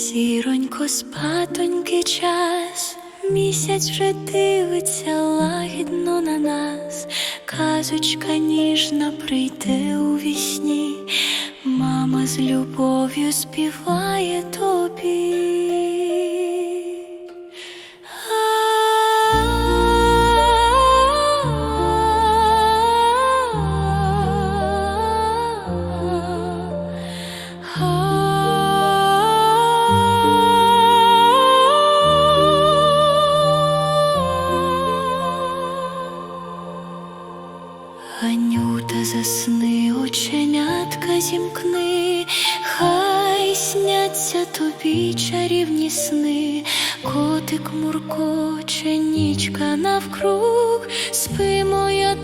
зіронько, спатоньки час, місяць вже дивиться лагідно на нас, казочка ніжна прийде у вісні, мама з любов'ю співає тобі. Анюта, засни, оченятка зімкни, хай сняться тобі чарівні сни, котик муркоче, нічка навкруг, спи моя